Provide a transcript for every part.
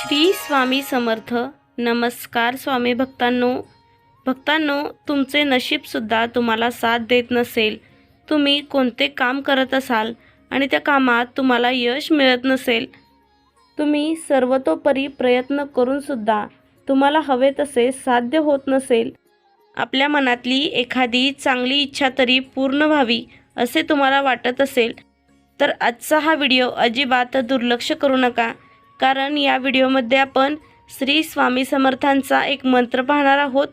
श्री स्वामी समर्थ. नमस्कार स्वामी भक्तांनो. भक्तांनो तुमचे नशीबसुद्धा तुम्हाला साथ देत नसेल. तुम्ही कोणते काम करत असाल आणि त्या कामात तुम्हाला यश मिळत नसेल तुम्ही सर्वतोपरी प्रयत्न करूनसुद्धा तुम्हाला हवे तसे साध्य होत नसेल. आपल्या मनातली एखादी चांगली इच्छा तरी पूर्ण व्हावी असे तुम्हाला वाटत असेल तर आजचा हा व्हिडिओ अजिबात दुर्लक्ष करू नका. कारण या व्हिडिओमध्ये आपण श्री स्वामी समर्थांचा एक मंत्र पाहणार आहोत.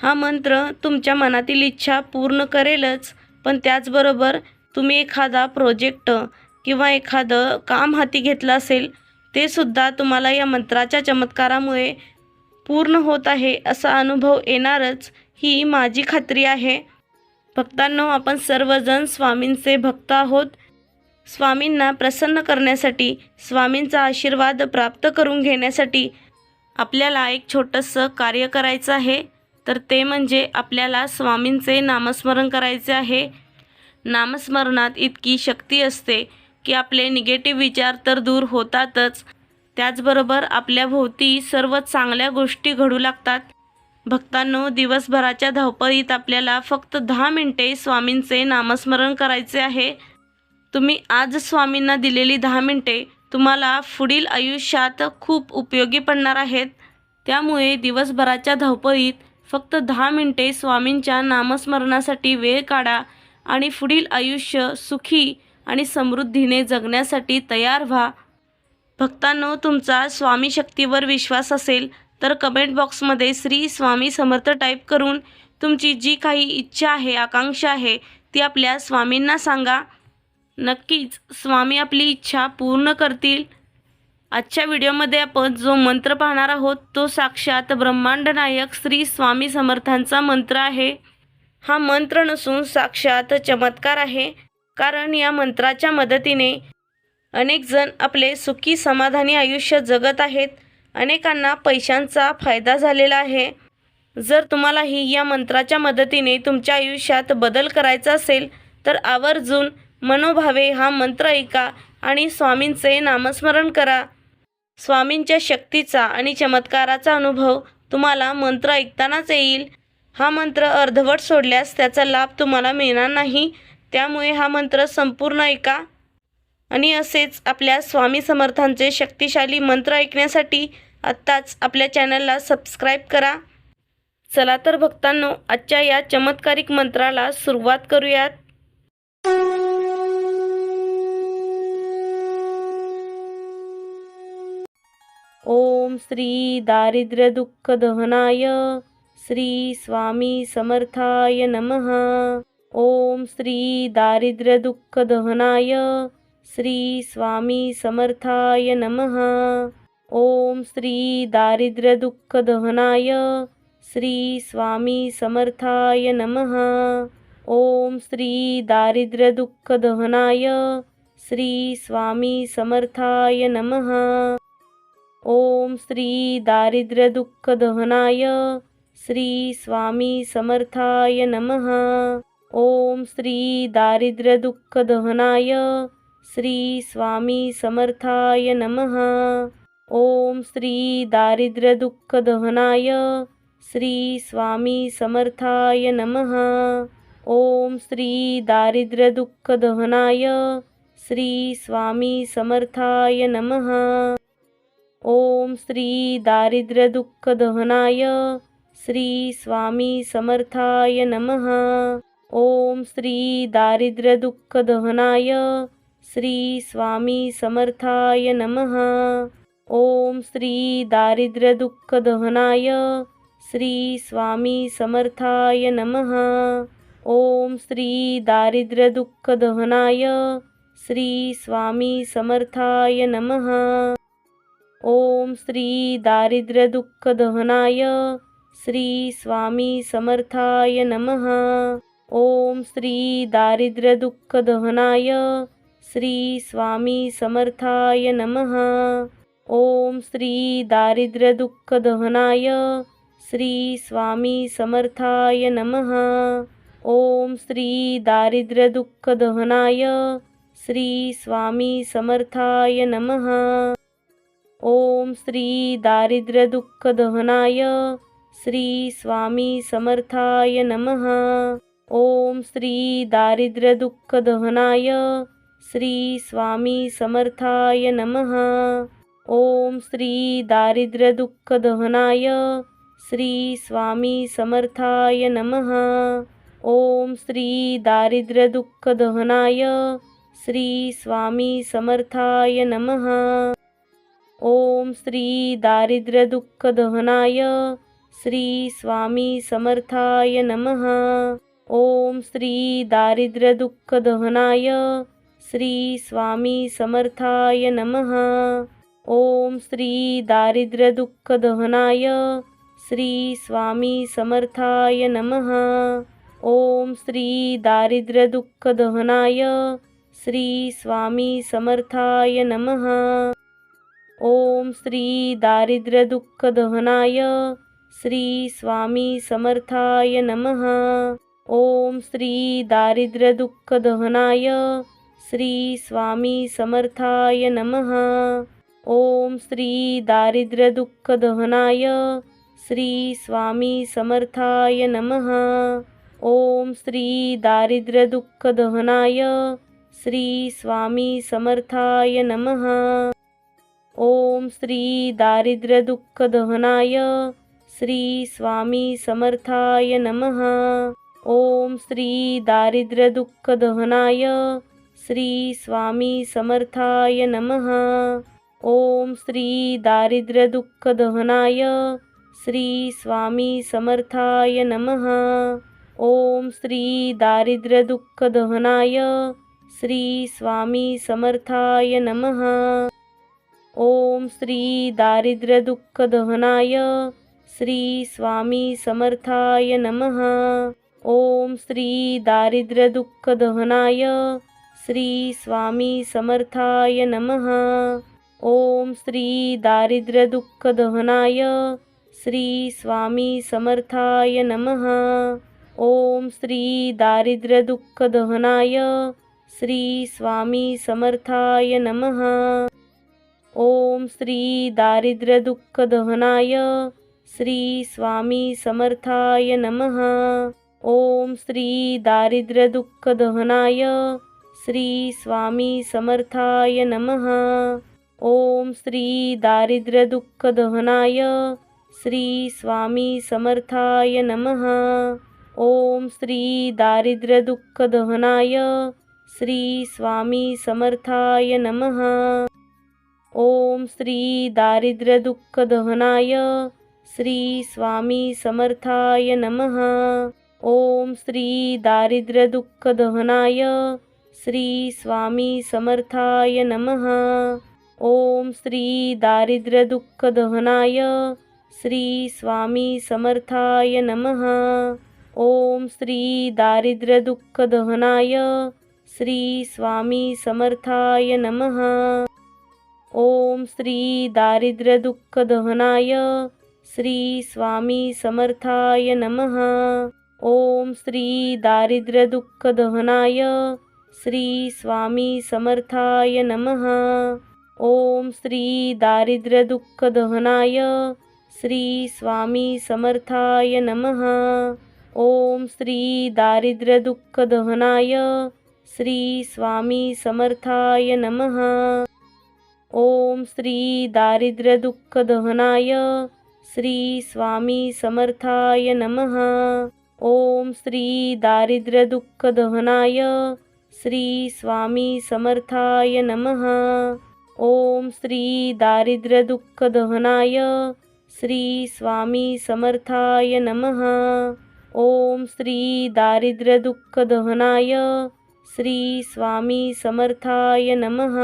हा मंत्र तुमच्या मनातील इच्छा पूर्ण करेलच पण त्याचबरोबर तुम्ही एखादा प्रोजेक्ट किंवा एखादं काम हाती घेतलं असेल ते सुद्धा तुम्हाला या मंत्राच्या चमत्कारामुळे पूर्ण होत आहे असा अनुभव येणारच ही माझी खात्री आहे. भक्तांनो आपण सर्वजण स्वामींचे भक्त आहोत. स्वामींना प्रसन्न करण्यासाठी स्वामींचा आशीर्वाद प्राप्त करून घेण्यासाठी आपल्याला एक छोटंसं कार्य करायचं आहे. तर ते म्हणजे आपल्याला स्वामींचे नामस्मरण करायचे आहे. नामस्मरणात इतकी शक्ती असते की आपले निगेटिव्ह विचार तर दूर होतातच. त्याचबरोबर आपल्याभोवती सर्व चांगल्या गोष्टी घडू लागतात. भक्तांनो दिवसभराच्या धावपळीत आपल्याला फक्त दहा मिनटे स्वामींचे नामस्मरण करायचे आहे. तुम्ही आज स्वामींना दिलेली दहा मिनटे तुम्हाला पुढील आयुष्यात खूप उपयोगी पडणार आहेत. त्यामुळे दिवसभराच्या धावपळीत फक्त दहा मिनटे स्वामींच्या नामस्मरणासाठी वेळ काढा आणि पुढील आयुष्य सुखी आणि समृद्धीने जगण्यासाठी तयार व्हा. भक्तांनो तुमचा स्वामी शक्तीवर विश्वास असेल तर कमेंट बॉक्समध्ये श्री स्वामी समर्थ टाईप करून तुमची जी काही इच्छा आहे आकांक्षा आहे ती आपल्या स्वामींना सांगा. नक्कीच स्वामी आपली इच्छा पूर्ण करतील. आजच्या व्हिडिओमध्ये आपण जो मंत्र पाहणार आहोत तो साक्षात ब्रह्मांड नायक श्री स्वामी समर्थांचा मंत्र आहे. हा मंत्र नसून साक्षात चमत्कार आहे. कारण या मंत्राच्या मदतीने अनेक जण आपले सुखी समाधानी आयुष्य जगत आहेत. अनेकांना पैशांचा फायदा झालेला आहे. जर तुम्हालाही या मंत्राच्या मदतीने तुमच्या आयुष्यात बदल करायचा असेल तर आवर्जून मनोभावे हा मंत्र ऐका आणि स्वामींचे नामस्मरण करा. स्वामींच्या शक्तीचा आणि चमत्काराचा अनुभव तुम्हाला मंत्र ऐकतानाच येईल. हा मंत्र अर्धवट सोडल्यास त्याचा लाभ तुम्हाला मिळणार नाही. त्यामुळे हा मंत्र संपूर्ण ऐका. आणि असेच आपल्या स्वामी समर्थांचे शक्तिशाली मंत्र ऐकण्यासाठी आत्ताच आपल्या चॅनलला सबस्क्राईब करा. चला तर भक्तांनो आजच्या या चमत्कारिक मंत्राला सुरुवात करूयात. ओम श्री दारिद्र्य दुःख दहनाय श्री स्वामी समर्थाय नमः। ओम श्री दारिद्र्य दुःख दहनाय श्री स्वामी समर्थाय नमः। ओम श्री दारिद्र्य दुःख दहनाय श्री स्वामी समर्थाय नमः। ओम श्री दारिद्र्य दुःख दहनाय श्री स्वामी समर्थाय नमः। ओम श्री दारिद्र्य दुःख दहनाय श्री स्वामी समर्थाय नमः। ओम श्री दारिद्र्य दुःख दहनाय श्री स्वामी समर्थाय नमः। ओम श्री दारिद्र्य दुःख दहनाय श्री स्वामी समर्थाय नमः। ओम श्री दारिद्र्य दुःख दहनाय श्री स्वामी समर्थाय नमः। ओम श्री दारिद्र्य दुःख दहनाय श्री स्वामी समर्थाय नमः। ओम श्री दारिद्र्य दुःख दहनाय श्री स्वामी समर्थाय नमः। ओम श्री दारिद्र्य दुःख दहनाय श्री स्वामी समर्थाय नमः। ओम श्री दारिद्र्य दुःख दहनाय श्री स्वामी समर्थाय नमः। ओम श्री दारिद्र्य दुःख दहनाय श्री स्वामी समर्थाय नमः। ओम श्री दारिद्र्य दुःख दहनाय श्री स्वामी समर्थाय नमः। ओम श्री दारिद्र्य दुःख दहनाय श्री स्वामी समर्थाय नमः। ओम श्री दारिद्र्य दुःख दहनाय श्री स्वामी समर्थाय नमः। ओम श्री दारिद्र्यदुःखदहनाय श्री स्वामी समर्थाय नमः। ओम श्री दारिद्र्यदुःखदहनाय श्री स्वामी समर्थाय नमः। ओम श्री दारिद्र्यदुःखदहनाय श्री स्वामी समर्थाय नमः। ओम श्री दारिद्र्यदुःखदहनाय श्री स्वामी समर्थाय नमः। ओम श्री दारिद्र्यदुःखदहनाय श्री स्वामी समर्थाय नमः। ओम श्री दारिद्र्यदुःखदहनाय श्री स्वामी समर्थाय नमः। ओम श्री दारिद्र्यदुःखदहनाय श्री स्वामी समर्थाय नमः। ओम श्री दारिद्र्यदुःखदहनाय श्री स्वामी समर्थाय नमः। ओम श्री दारिद्र्यदुःखदहनाय श्री स्वामी समर्थाय नमः। ओम श्री दारिद्र्यदुःखदहनाय श्री स्वामी समर्थाय नमः। ओम श्री दारिद्र्यदुःखदहनाय श्री स्वामी समर्थाय नमः। ओम श्री दारिद्र्यदुःखदहनाय श्री स्वामी समर्थाय नमः। ओम श्री दारिद्र्यदुःखदहनाय श्री स्वामी समर्थाय नमः। ओम श्री दारिद्र्यदुःखदहनाय श्री स्वामी समर्थाय नमः। ओम श्री दारिद्र्यदुःखदहनाय श्री स्वामी समर्थाय नमः। ओम श्री दारिद्र्यदुःखदहनाय श्री स्वामी समर्थाय नमः। ओम श्री दारिद्र्य दुःखदहनाय श्री स्वामी समर्थाय नमः। ओम श्री दारिद्र्य दुःखदहनाय श्री स्वामी समर्थाय नमः। ओम श्री दारिद्र्य दुःखदहनाय श्री स्वामी समर्थाय नमः। ओम श्री दारिद्र्य दुःखदहनाय श्री स्वामी समर्थाय नमः। ओम श्री दारिद्र्यदुःखदहनाय श्री स्वामी समर्थाय नमः। ओम श्री दारिद्र्यदुःखदहनाय श्री स्वामी समर्थाय नमः। ओम श्री दारिद्र्यदुःखदहनाय श्री स्वामी समर्थाय नमः। ओम श्री दारिद्र्यदुःखदहनाय श्री स्वामी समर्थाय नमः। ओम श्री दारिद्र्यदुःखदहनाय श्री स्वामी समर्थाय नमः। ओम श्री दारिद्र्यदुःखदहनाय श्री स्वामी समर्थाय नमः। ओम श्री दारिद्र्यदुःखदहनाय श्री स्वामी समर्थाय नमः। ओम श्री दारिद्र्यदुःखदहनाय श्री स्वामी समर्थाय नमः। ओम श्री दारिद्र्यदुःखदहनाय श्री स्वामी समर्थाय नमः। ओम श्री दारिद्र्यदुःखदहनाय श्री स्वामी समर्थाय नमः। ओम श्री दारिद्र्यदुःखदहनाय श्री स्वामी समर्थाय नमः। ओम श्री दारिद्र्यदुःखदहनाय श्री स्वामी समर्थाय नमः। ओम श्री दारिद्र्यदुःखदहनाय श्री स्वामी समर्थाय नमः। ओम श्री दारिद्र्यदुःखदहनाय श्री स्वामी समर्थाय नमः। ओम श्री दारिद्र्यदुःखदहनाय श्री स्वामी समर्थाय नमः। ओम श्री दारिद्र्यदुःखदहनाय श्री स्वामी समर्थाय नमः।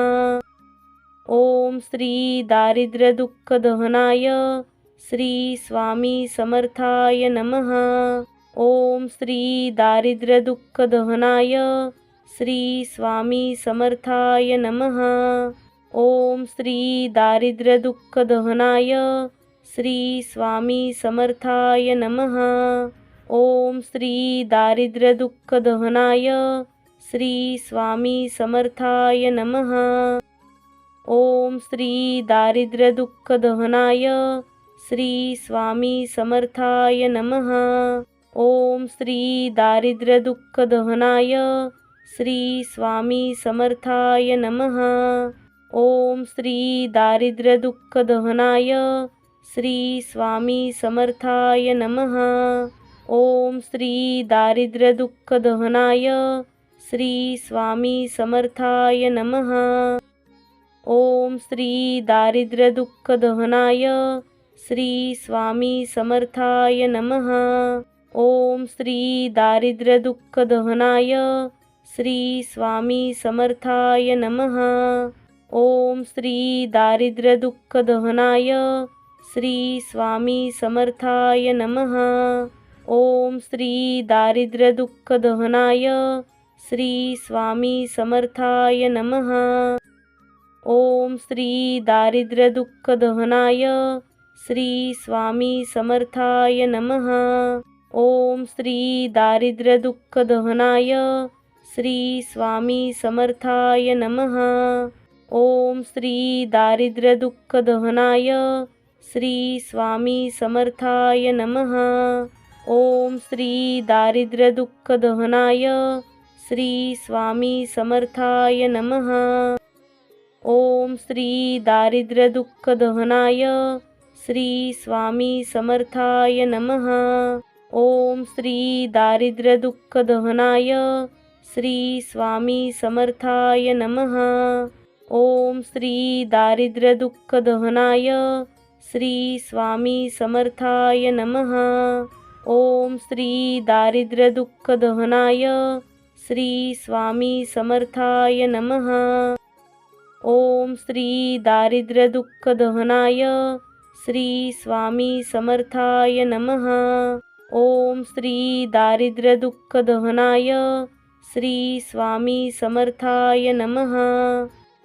ओम श्री दारिद्र्यदुःखदहनाय श्री स्वामी समर्थाय नमः। ओम श्री दारिद्र्यदुःखदहनाय श्री स्वामी समर्थाय नमः। ओम श्री दारिद्र्यदुःखदहनाय श्री स्वामी समर्थाय नमः। ओम श्री दारिद्र्यदुःखदहनाय श्री स्वामी समर्थाय नमः। ओम श्री दारिद्र्यदुःखदहनाय श्री स्वामी समर्थाय नमः। ओम श्री दारिद्र्यदुःखदहनाय श्री स्वामी समर्थाय नमः। ओम श्री दारिद्र्यदुःखदहनाय श्री स्वामी समर्थाय नमः। ओम श्री दारिद्र्यदुःखदहनाय श्री स्वामी समर्थाय नमः। ओम श्री दारिद्र्यदुःखदहनाय श्री स्वामी समर्थाय नमः। ओम श्री दारिद्र्यदुःखदहनाय श्री स्वामी समर्थाय नमः। ओम श्री दारिद्र्यदुःखदहनाय श्री स्वामी समर्थाय नमः। ओम श्री दारिद्र्यदुःखदहनाय श्री स्वामी समर्थाय नमः। ओम श्री दारिद्र्यदुःखदहनाय श्री स्वामी समर्थाय नमः। ओम श्री दारिद्र्यदुःखदहनाय श्री स्वामी समर्थाय नमः। ओम श्री दारिद्र्यदुःखदहनाय श्री स्वामी समर्थाय नमः। ओम श्री दारिद्र्यदुःखदहनाय श्री स्वामी समर्थाय नमः। ओम श्री दारिद्र्यदुःखदहनाय श्री स्वामी समर्थाय नमः। ओम श्री दारिद्र्यदुःखदहनाय श्री स्वामी समर्थाय नमः। ओम श्री दारिद्र्यदुःखदहनाय श्री स्वामी समर्थाय नमः। ओम श्री दारिद्र्यदुःखदहनाय श्री स्वामी समर्थाय नमः। ओम श्री दारिद्र्यदुःखदहनाय श्री स्वामी समर्थाय नमः। ओम श्री दारिद्र्यदुःखदहनाय श्री स्वामी समर्थाय नमः।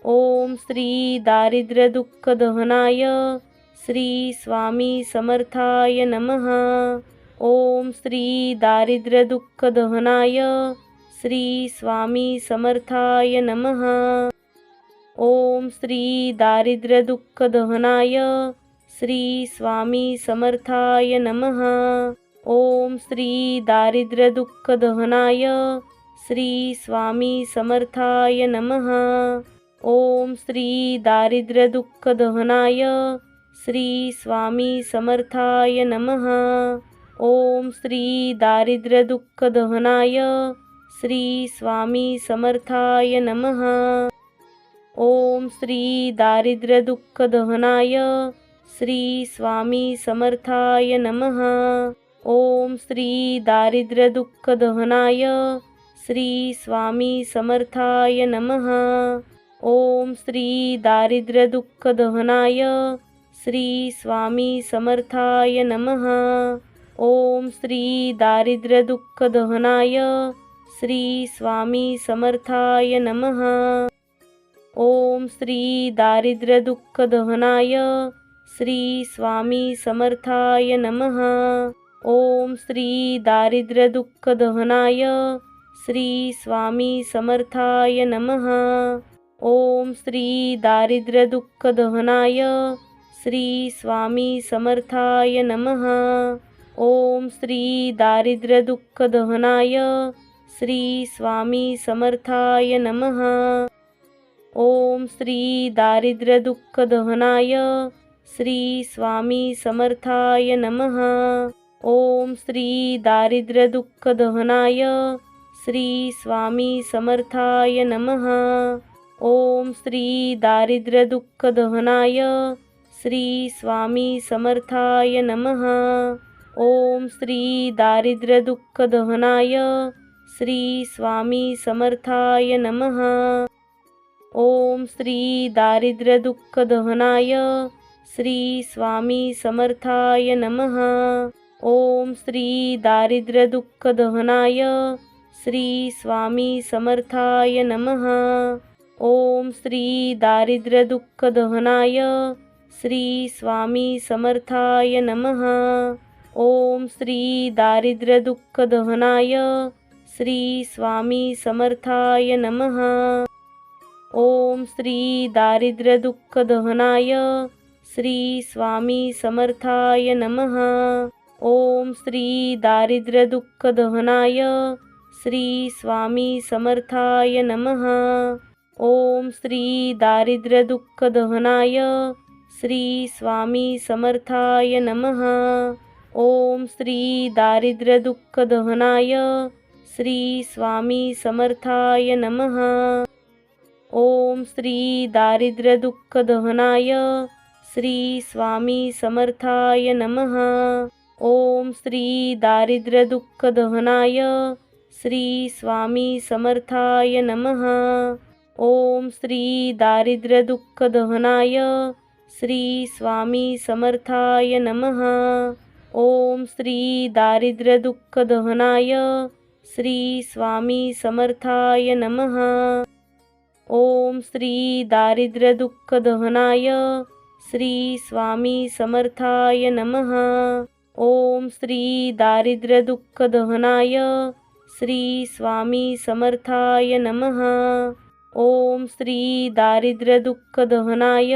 ओम श्री दारिद्र्यदुःखदहनाय श्री स्वामी समर्थाय नमः। ओम श्री दारिद्र्यदुःखदहनाय श्री स्वामी समर्थाय नमः। ओम श्री दारिद्र्य दुःखदहनाय श्री स्वामी समर्थाय नमः। ओम श्री दारिद्र्य दुःखदहनाय श्री स्वामी समर्थाय नमः। ओम श्री दारिद्र्य दुःखदहनाय श्री स्वामी समर्थाय नमः। ओम श्री दारिद्र्य दुःखदहनाय श्री स्वामी समर्थाय नमः। ओम श्री दारिद्र्यदुःखदहनाय श्री स्वामी समर्थाय नमः। ओम श्री दारिद्र्यदुःखदहनाय श्री स्वामी समर्थाय नमः। ओम श्री दारिद्र्यदुःखदहनाय श्री स्वामी समर्थाय नमः। ओम श्री दारिद्र्यदुःखदहनाय श्री स्वामी समर्थाय नमः। ओम श्री दारिद्र्यदुःखदहनाय श्री स्वामी समर्थाय नमः. ओम श्री दारिद्र्यदुःखदहनाय श्री स्वामी समर्थाय नमः. ओम श्री दारिद्र्यदुःखदहनाय श्री स्वामी समर्थाय नमः. ओम श्री दारिद्र्यदुःखदहनाय श्री स्वामी समर्थाय नमः. ओम श्री दारिद्र्यदुःखदहनाय श्री स्वामी समर्थाय नमः। ओम श्री दारिद्र्यदुःखदहनाय श्री स्वामी समर्थाय नमः। ओम श्री दारिद्र्यदुःखदहनाय श्री स्वामी समर्थाय नमः। ओम श्री दारिद्र्यदुःखदहनाय श्री स्वामी समर्थाय नमः। ओम श्री दारिद्र्य दुःखदहनाय श्री स्वामी समर्थाय नमः। ओम श्री दारिद्र्य दुःखदहनाय श्री स्वामी समर्थाय नमः। ओम श्री दारिद्र्य दुःखदहनाय श्री स्वामी समर्थाय नमः। ओम श्री दारिद्र्य दुःखदहनाय श्री स्वामी समर्थाय नमः। ओम श्री दारिद्र्यदुःखदहनाय श्री स्वामी समर्थाय नमः। ओम श्री दारिद्र्यदुःखदहनाय श्री स्वामी समर्थाय नमः। ओम श्री दारिद्र्यदुःखदहनाय श्री स्वामी समर्थाय नमः। ओम श्री दारिद्र्यदुःखदहनाय श्री स्वामी समर्थाय नमः। ओम श्री दारिद्र्यदुःखदहनाय श्री स्वामी समर्थाय नमः। ओम श्री दारिद्र्यदुःखदहनाय श्री स्वामी समर्थाय नमः। ओम श्री दारिद्र्यदुःखदहनाय श्री स्वामी समर्थाय नमः। ओम श्री दारिद्र्यदुःखदहनाय श्री स्वामी समर्थाय नमः। ओम श्री दारिद्र्यदुःखदहनाय श्री स्वामी समर्थाय नमः। ओम श्री दारिद्र्यदुःखदहनाय श्री स्वामी समर्थाय नमः। ओम श्री दारिद्र्यदुःखदहनाय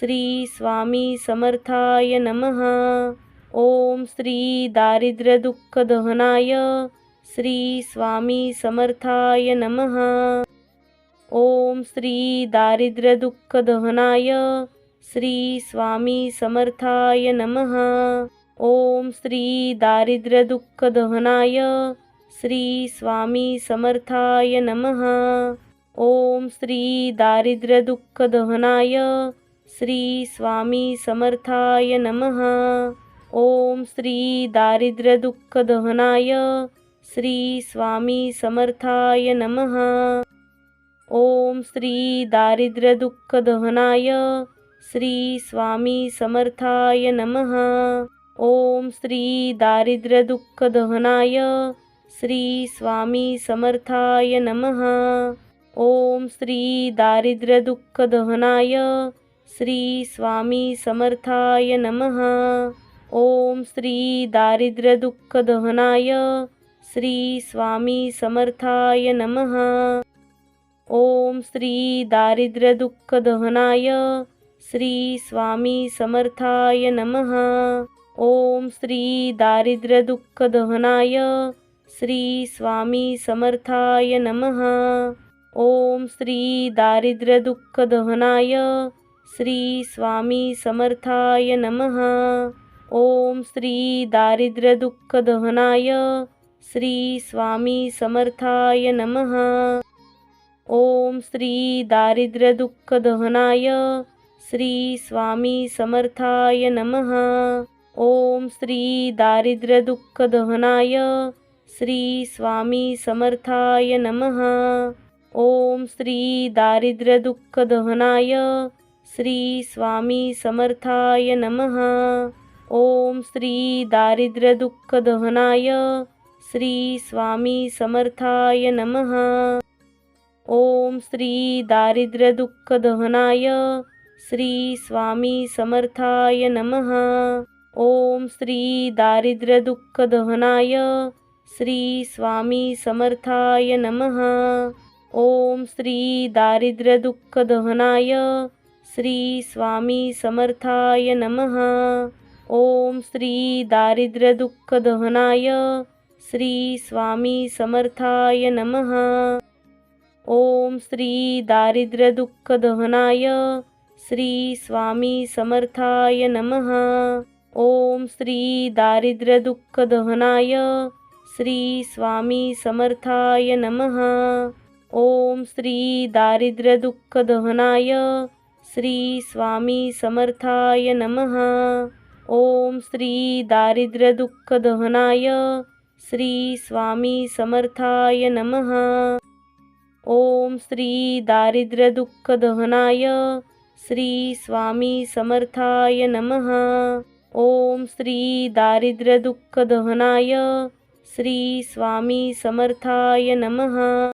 श्री स्वामी समर्थाय नमः। ओम श्री दारिद्र्यदुःखदहनाय श्री स्वामी समर्थाय नमः। ओम श्री दारिद्र्यदुःखदहनाय श्री स्वामी समर्थाय नमः। ओम श्री दारिद्र्यदुःखदहनाय श्री स्वामी समर्थाय नमः। ओम श्री दारिद्र्यदुःखदहनाय श्री स्वामी समर्थाय नमः। ओम श्री दारिद्र्यदुःखदहनाय श्री स्वामी समर्थाय नमः। ओम श्री दारिद्र्य दुःखदहनाय श्री स्वामी समर्थाय नमः। ओम श्री दारिद्र्य दुःखदहनाय श्री स्वामी समर्थाय नमः। ओम श्री दारिद्र्य दुःखदहनाय श्री स्वामी समर्थाय नमः। ओम श्री दारिद्र्य दुःखदहनाय श्री स्वामी समर्थाय नमः। ओम श्री दारिद्र्य दुःखदहनाय श्री स्वामी समर्थाय नमः। ओम श्री दारिद्र्य दुःखदहनाय श्री स्वामी समर्थाय नमः। ओम श्री दारिद्र्य दुःखदहनाय श्री स्वामी समर्थाय नमः। ओम श्री दारिद्र्य दुःखदहनाय श्री स्वामी समर्थाय नमः। ओम श्री दारिद्र्यदुःखदहनाय श्री स्वामी समर्थाय नमः। ओम श्री दारिद्र्यदुःखदहनाय श्री स्वामी समर्थाय नमः। ओम श्री दारिद्र्यदुःखदहनाय श्री स्वामी समर्थाय नमः। ओम श्री दारिद्र्यदुःखदहनाय श्री स्वामी समर्थाय नमः। ओम श्री दारिद्र्यदुःखदहनाय श्री स्वामी समर्थाय नमः। ओम श्री दारिद्र्यदुःखदहनाय श्री स्वामी समर्थाय नमः। ओम श्री दारिद्र्यदुःखदहनाय श्री स्वामी समर्थाय नमः। ओम श्री दारिद्र्यदुःखदहनाय श्री स्वामी समर्थाय नमः। ओम श्री दारिद्र्य दुःखदहनाय श्री स्वामी समर्थाय नमः। ओम श्री दारिद्र्य दुःखदहनाय श्री स्वामी समर्थाय नमः। ओम श्री दारिद्र्य दुःखदहनाय श्री स्वामी समर्थाय नमः। ओम श्री दारिद्र्य दुःखदहनाय श्री स्वामी समर्थाय नमः। ओम श्री दारिद्र्यदुःखदहनाय श्री स्वामी समर्थाय नमः। ओम श्री दारिद्र्यदुःखदहनाय श्री स्वामी समर्थाय नमः।